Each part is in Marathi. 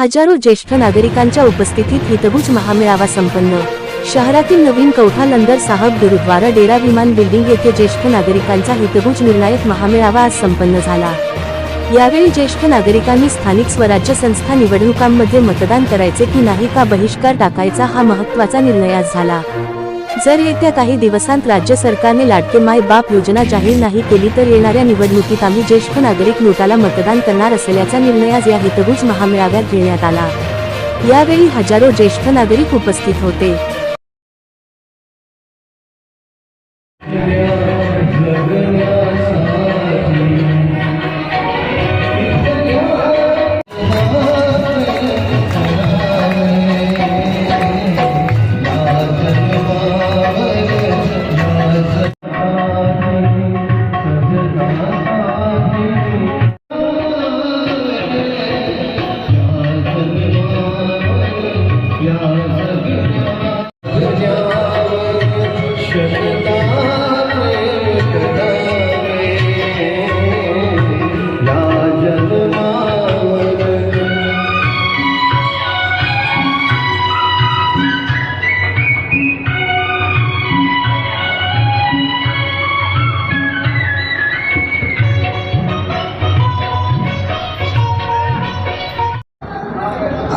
हजारो ज्येष्ठ नागरिकांच्या उपस्थितीत हितभुज महामेळावा संपन्न. शहरातील नवीन कौठा साहब गुरुद्वारा डेरा विमान बिल्डिंग येथे ज्येष्ठ नागरिकांचा हितभुज निर्णायक महामेळावा आज संपन्न झाला. यावेळी ज्येष्ठ नागरिकांनी स्थानिक स्वराज्य संस्था निवडणुकांमध्ये मतदान करायचे की नाही का बहिष्कार टाकायचा हा महत्त्वाचा निर्णय आज झाला. जर येत्या काही दिवसांत राज्य सरकारने लाडके माय बाप योजना जाहीर नाही केली तर येणाऱ्या निवडणुकीत आम्ही ज्येष्ठ नागरिक नोटाला मतदान करणार असल्याचा निर्णय आज या हितगुज महामेळाव्यात घेण्यात आला यावेळी हजारो ज्येष्ठ नागरिक उपस्थित होते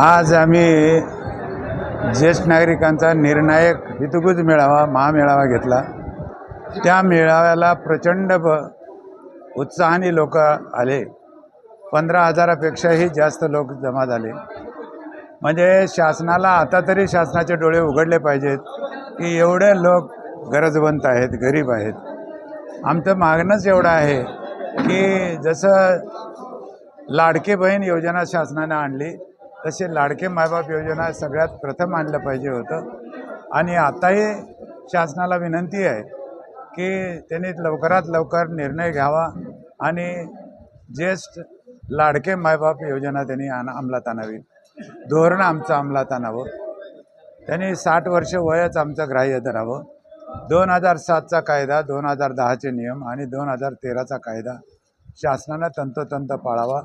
आज आम्ही ज्येष्ठ नागरिकांचा निर्णायक हितगुज मेळावा महामेळावा घेतला. त्या मेळाव्याला प्रचंड ब उत्साहाने लोक आले. पंधरा हजारापेक्षाही जास्त लोक जमा झाले. म्हणजे शासनाला आता तरी शासनाचे डोळे उघडले पाहिजेत की एवढे लोक गरजवंत आहेत गरीब आहेत. आमचं मागणंच एवढं आहे की जसं लाडके बहीण योजना शासनानं आणली तसे लाडके मायबाप योजना सगळ्यात प्रथम आणलं पाहिजे होतं. आणि आताही शासनाला विनंती आहे की त्यांनी लवकरात लवकर निर्णय घ्यावा आणि ज्येष्ठ लाडके मायबाप योजना त्यांनी आण अंमलात आणावी धोरण आमचं अंमलात आणावं त्यांनी साठ वर्ष वयच आमचं ग्राह्य धरावं. दोन हजार सातचा कायदा दोन हजार दहाचे नियम आणि दोन हजार तेराचा कायदा शासनानं तंतोतंत पाळावा.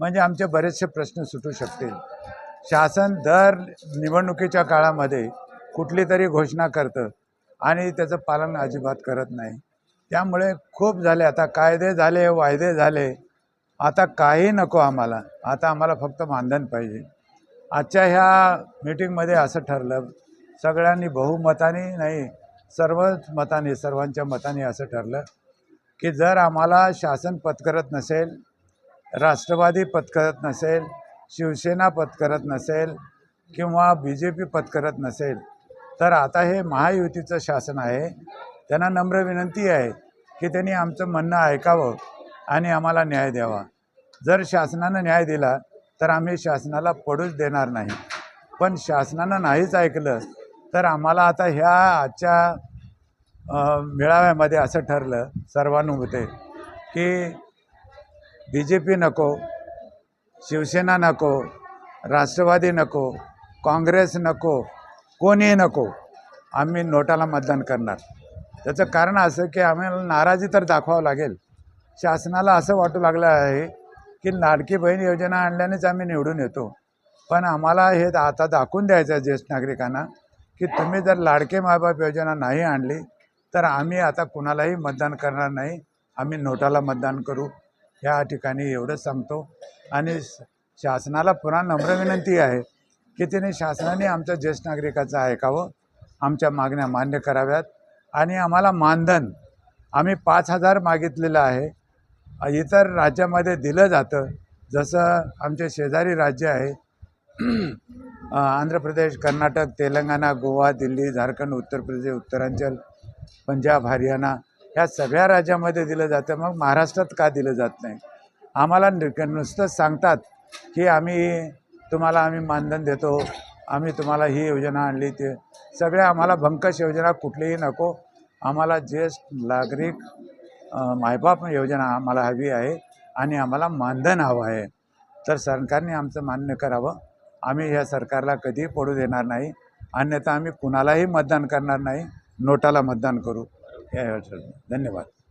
म्हणजे आमचे बरेचसे प्रश्न सुटू शकतील. शासन दर निवडणुकीच्या काळामध्ये कुठली तरी घोषणा करतं आणि त्याचं पालन अजिबात करत नाही. त्यामुळे खूप झाले आता कायदे झाले वायदे झाले. आता काही नको आम्हाला. आता आम्हाला फक्त मानधन पाहिजे. आजच्या ह्या मीटिंगमध्ये असं ठरलं सगळ्यांनी बहुमताने नाही सर्वच मताने सर्वांच्या मताने असं ठरलं की जर आम्हाला शासन पत्करत नसेल राष्ट्रवादी पत्करत नसेल शिवसेना पत्करत नसेल किंवा बी जे पी पत्करत नसेल तर आता हे महायुतीचं शासन आहे. त्यांना नम्र विनंती आहे की त्यांनी आमचं म्हणणं ऐकावं आणि आम्हाला न्याय द्यावा. जर शासनानं न्याय दिला तर आम्ही शासनाला पडूच देणार नाही. पण शासनानं नाहीच ऐकलं तर आम्हाला आता ह्या आजच्या मेळाव्यामध्ये असं ठरलं सर्वानुभूते की बी जे पी नको शिवसेना नको राष्ट्रवादी नको काँग्रेस नको कोणीही नको आम्ही नोटाला मतदान करणार. त्याचं कारण असं की आम्हाला नाराजी तर दाखवावं लागेल. शासनाला असं वाटू लागलं आहे की लाडकी बहीण योजना आणल्यानेच आम्ही निवडून येतो. पण आम्हाला हे आता दाखवून द्यायचं आहे ज्येष्ठ नागरिकांना की तुम्ही जर लाडके मायबाप योजना नाही आणली तर आम्ही आता कुणालाही मतदान करणार नाही. आम्ही नोटाला मतदान करू. ह्या ठिकाणी एवढंच सांगतो. आणि श- शासनाला पुन्हा नम्र विनंती आहे की तिने शासनाने आमच्या ज्येष्ठ नागरिकाचं ऐकावं आमच्या मागण्या मान्य कराव्यात. आणि आम्हाला मानधन आम्ही पाच हजार मागितलेलं आहे. इतर राज्यामध्ये दिलं जातं. जसं आमचे शेजारी राज्य आहे आंध्र प्रदेश कर्नाटक तेलंगणा गोवा दिल्ली झारखंड उत्तर प्रदेश उत्तरांचल पंजाब हरियाणा ह्या सगळ्या राज्यामध्ये दिलं जातं मग महाराष्ट्रात का दिलं जात नाही? आम्हाला नि- नुसतंच सांगतात की आम्ही तुम्हाला आम्ही मानधन देतो आम्ही तुम्हाला ही योजना आणली ते सगळ्या आम्हाला भंकश योजना कुठलीही नको. आम्हाला ज्येष्ठ नागरिक मायबाप योजना आम्हाला हवी आहे आणि आम्हाला मानधन हवं आहे. तर सरकारने आमचं मान्य करावं. आम्ही या सरकारला कधीही पडू देणार नाही. अन्यथा आम्ही कुणालाही मतदान करणार नाही नोटाला मतदान करू. या धन्यवाद.